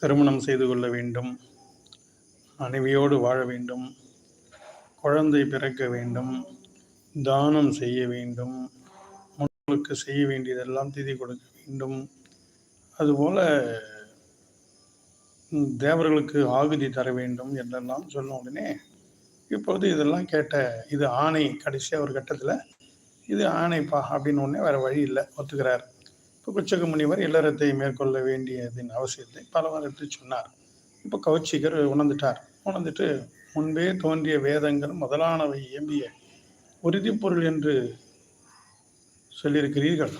திருமணம் செய்து கொள்ள வேண்டும். மனைவியோடு வாழ வேண்டும். குழந்தை பிறக்க வேண்டும். தானம் செய்ய வேண்டும். முன்னோர்களுக்கு செய்ய வேண்டியதெல்லாம் திதி கொடுக்க வேண்டும். அதுபோல தேவர்களுக்கு ஆகுதி தர வேண்டும் என்றெல்லாம் சொன்ன உடனே இப்போது இதெல்லாம் கேட்ட இது ஆணை கடைசியாக ஒரு கட்டத்தில் இது ஆணைப்பா அப்படின்னு உடனே வேறு வழி இல்லை ஒத்துக்கிறார். இப்போ குச்சக முனிவர் இல்லறத்தை மேற்கொள்ள வேண்டியதின் அவசியத்தை பலவாறு சொன்னார். இப்போ கௌச்சிகர் உணர்ந்துட்டார். உணர்ந்துட்டு முன்பே தோன்றிய வேதங்கள் முதலானவை இயம்பிய உறுதிப்பொருள் என்று சொல்லியிருக்கிறீர்கள்.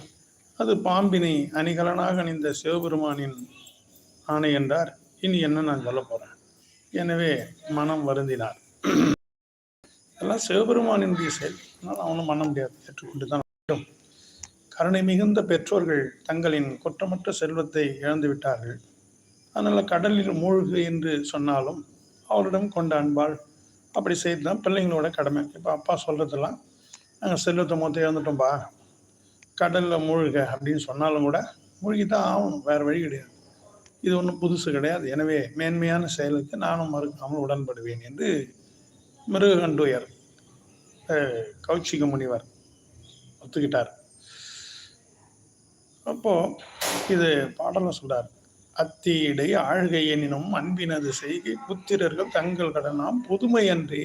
அது பாம்பினை அணிகலனாக அணிந்த சிவபெருமானின் ஆணை என்றார். இனி என்ன நான் சொல்ல போறேன்? எனவே மனம் வருந்தினார். எல்லாம் சிவபெருமானின் செயல். அதனால் அவனும் பண்ண முடியாது. ஏற்றுக்கொண்டு தான் வேண்டும் கருணை மிகுந்த பெற்றோர்கள் தங்களின் குற்றமற்ற செல்வத்தை இழந்து விட்டார்கள் அதனால் கடலில் மூழ்கு என்று சொன்னாலும் அவரிடம் கொண்ட அன்பால் அப்படி செய்து தான் பிள்ளைங்களோட கடமை. இப்போ அப்பா சொல்கிறதெல்லாம் நாங்கள் செல்வத்தை மொத்தம் இழந்துட்டோம்பா. கடலில் மூழ்க அப்படின்னு சொன்னாலும் கூட மூழ்கி தான் ஆகணும். வேறு வழி கிடையாது. இது ஒன்றும் புதுசு கிடையாது. எனவே மேன்மையான செயலுக்கு நானும் மறுக்காமல் உடன்படுவேன் என்று மிருககண்டுயர் அஹ், முனிவர் ஒத்துக்கிட்டார். அப்போ இது பாடல சொல்கிறார் அத்தீடை ஆழ்கை எனினும் அன்பினது செய்கை புத்திரர்கள் தங்கள் கடனாம் புதுமை அன்றே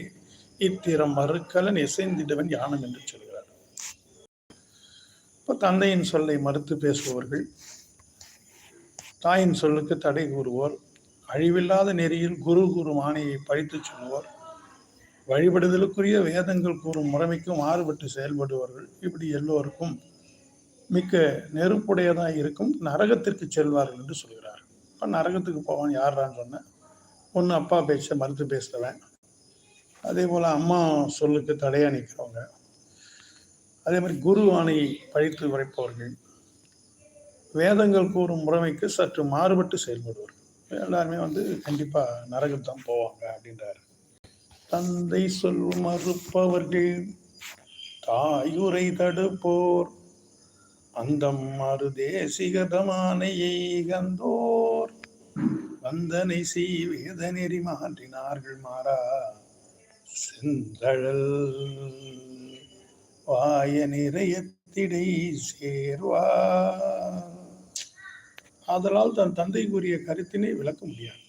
இத்திரம் மறுக்கலன் இசைந்திடுவன் யானம் என்று சொல்கிறார். இப்போ தந்தையின் சொல்லை மறுத்து பேசுபவர்கள் தாயின் சொல்லுக்கு தடை கூறுவோர் அழிவில்லாத நெறியில் குரு குரு மானையை பழித்து சொல்லுவோர் வழிபடுதலுக்குரிய வேதங்கள் கூறும் முறைமைக்கும் மாறுபட்டு செயல்படுவார்கள் இப்படி எல்லோருக்கும் மிக்க நெருப்புடையதாக இருக்கும். நரகத்திற்கு செல்வார்கள் என்று சொல்கிறார். இப்போ நரகத்துக்கு போவான் யாரான்னு சொன்னேன். ஒன்று அப்பா பேச்ச மறுத்து பேசுகிறவன் அதே போல் அம்மா சொல்லுக்கு தடையாக நிற்கிறவங்க அதே மாதிரி குரு ஆணையை பழித்து உரைப்பவர்கள். வேதங்கள் கூறும் முறைமைக்கு சற்று மாறுபட்டு செயல்படுவார்கள் எல்லாருமே வந்து கண்டிப்பாக நரகத்தான் போவாங்க அப்படின்றாரு. தந்தை சொல் மறுப்பவர்கள் தாயுரை தடுப்போர் அந்தம் மருதேசிகதமானையை கந்தோர் வந்தனை செய் வேத நெறி மாற்றினார்கள் மாறா. செந்தழல் வாய நிறையத்திடை சேர்வா. ஆதலால் தன் தந்தை கூறிய கருத்தினை விளக்க முடியாது.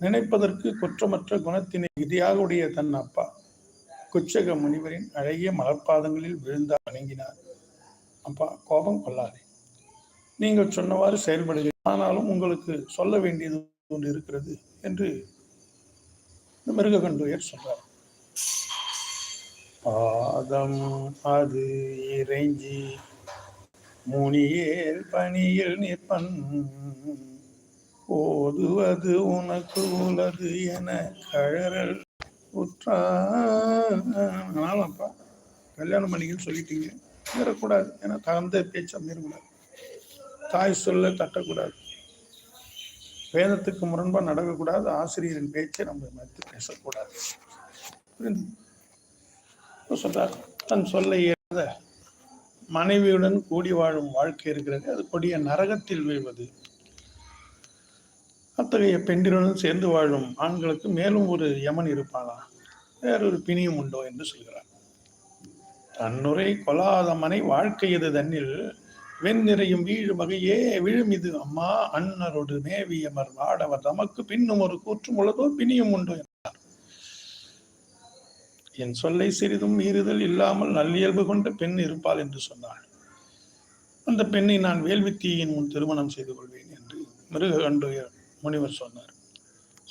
நினைப்பதற்கு குற்றமற்ற குணத்தினை விதியாக உடைய தன் அப்பா. குச்சக முனிவரின் அழகிய மலர்பாதங்களில் விழுந்து வணங்கினார் அப்பா கோபம் கொள்ளாதே. நீங்கள் சொன்னவாறு செயல்படுகிறீர்கள் ஆனாலும் உங்களுக்கு சொல்ல வேண்டியது ஒன்று இருக்கிறது என்று இந்த மிருககண்டுயர் சொல்றார். பாதம் அது இறைஞ்சி முனியேல் பணியில் நிற்பன். ஓதுவது உனக்கு உலது என கழறல் உற்றாலும் அப்பா கல்யாணம் பண்ணிக்கன்னு சொல்லிட்டீங்க. மீறக்கூடாது ஏன்னா தகுந்த பேச்சை மீறக்கூடாது தாய் சொல்ல தட்டக்கூடாது. வேதத்துக்கு முரண்பா நடக்கக்கூடாது. ஆசிரியரின் பேச்சை நம்ம மறுத்து பேசக்கூடாது. புரிந்து? சொல்றார் தன் சொல்ல இயலாத மனைவியுடன் கூடி வாழும் வாழ்க்கை இருக்கிறது. அது கொடிய நரகத்தில் வீழ்வது. அத்தகைய பெண்களுடன் சேர்ந்து வாழும் ஆண்களுக்கு மேலும் ஒரு யமன் இருப்பானா? வேறொரு பிணியும் உண்டோ என்று சொல்கிறார். தன்னுரை கொலாத மனை வாழ்க்கை இது தன்னில்? வெண்ணிறையும் வீழு வகையே விழும் இது அம்மா அன்னரோடு மேவியமர் வாடவர். தமக்கு பின்னும் ஒரு கூற்றும் உள்ளதோ பிணியும் உண்டு என்றார். என் சொல்லை சிறிதும் மீறுதல் இல்லாமல் நல்லியல்பு கொண்ட பெண் இருப்பாள் என்று சொன்னாள். அந்த பெண்ணை நான் வேள்வித்தீயின் முன் திருமணம் செய்து கொள்வேன் என்று மிருக கண்டு முனிவர் சொன்னார்.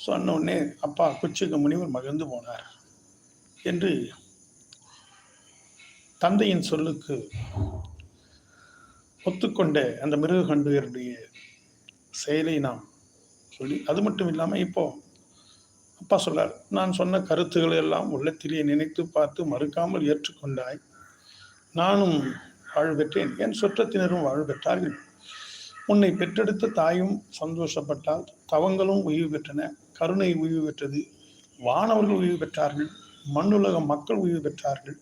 சொன்ன உடனே அப்பா குச்சிக்கு முனிவர் மகிழ்ந்து போனார் என்று தந்தையின் சொல்லுக்கு ஒத்துக்கொண்ட அந்த மிருக கண்டுயருடைய செயலை நாம் சொல்லி அது மட்டும் இல்லாமல் இப்போ அப்பா சொல்றார் நான் சொன்ன கருத்துக்களை எல்லாம் உள்ளத்திலே நினைத்து பார்த்து மறுக்காமல் ஏற்றுக்கொண்டாய் நானும் வாழ்வு பெற்றேன் என் சுற்றத்தினரும் வாழ்வு பெற்றார்கள். உன்னை பெற்றெடுத்த தாயும் சந்தோஷப்பட்டால் தவங்களும் உய்வு பெற்றன கருணை உய்வு பெற்றது வானவர்கள் உய்வு பெற்றார்கள் மண்ணுலக மக்கள் உய்வு பெற்றார்கள்.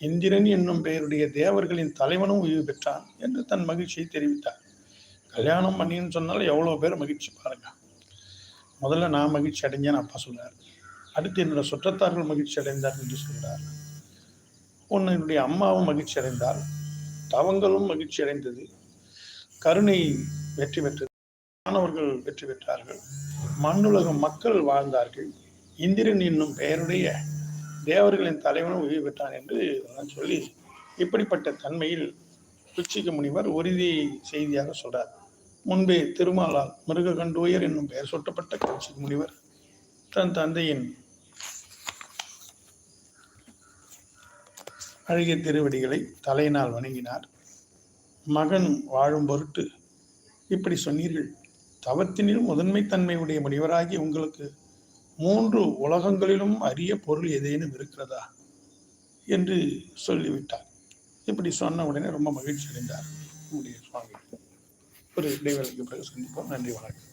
இந்திரன் என்னும் பெயருடைய தேவர்களின் தலைவனும் உயிர் பெற்றான் என்று தன் மகிழ்ச்சியை தெரிவித்தார். கல்யாணம் பண்ணின்னு சொன்னால் எவ்வளோ பேர் மகிழ்ச்சி பாருங்க. முதல்ல நான் மகிழ்ச்சி அடைஞ்சேன்னு அப்பா சொல்கிறார் அடுத்து என்னோட சுற்றத்தார்கள் மகிழ்ச்சி அடைந்தார் என்று சொல்கிறார் ஒன்று என்னுடைய அம்மாவும் மகிழ்ச்சி அடைந்தார் தவங்களும் மகிழ்ச்சி அடைந்தது. கருணை வெற்றி பெற்றது. மாணவர்கள் வெற்றி பெற்றார்கள். மண்ணுலகம் மக்கள் வாழ்ந்தார்கள். இந்திரன் என்னும் பெயருடைய தேவர்களின் தலைவனும் உயிர் பெற்றான் என்று நான் சொல்லி இப்படிப்பட்ட தன்மையில் குச்சிக முனிவர் உறுதி செய்தியாக சொல்றார். முன்பே திருமாலால் மிருககண்டுயர் என்னும் பெயர் சூட்டப்பட்ட குச்சிக முனிவர் தன் தந்தையின் அழகிய திருவடிகளை தலையினால் வணங்கினார். மகன் வாழும் பொருட்டு இப்படி சொன்னீர்கள். தவத்தினிலும் முதன்மை தன்மையுடைய முனிவராகி உங்களுக்கு மூன்று உலகங்களிலும் அரிய பொருள் ஏதேனும் இருக்கிறதா? என்று சொல்லிவிட்டார். இப்படி சொன்ன உடனே ரொம்ப மகிழ்ச்சி அடைந்தார். நம்முடைய சுவாமி. ஒரு இடைவேளைக்கு பிறகு சந்திப்போம். நன்றி வணக்கம்.